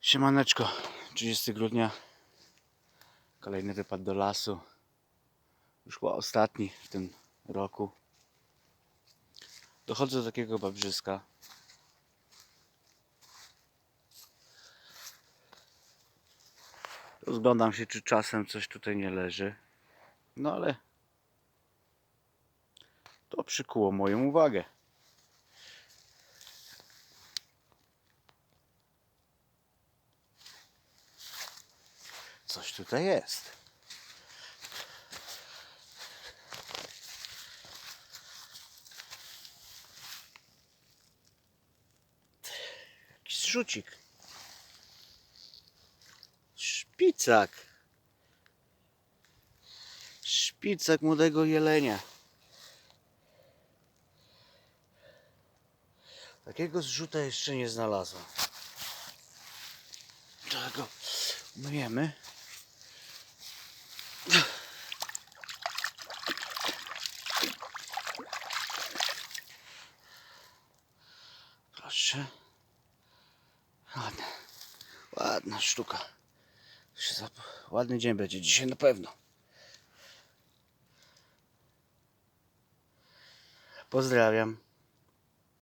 Siemaneczko, 30 grudnia. Kolejny wypad do lasu. Już chyba ostatni w tym roku. Dochodzę do takiego babrzyska. Rozglądam się, czy czasem coś tutaj nie leży. No ale to przykuło moją uwagę. Coś tutaj jest. Jakiś zrzucik. Szpicak. Szpicak młodego jelenia. Takiego zrzuta jeszcze nie znalazłem. Czego umyjemy? Proszę. Ładna. Ładna sztuka. Ładny dzień będzie dzisiaj na pewno. Pozdrawiam.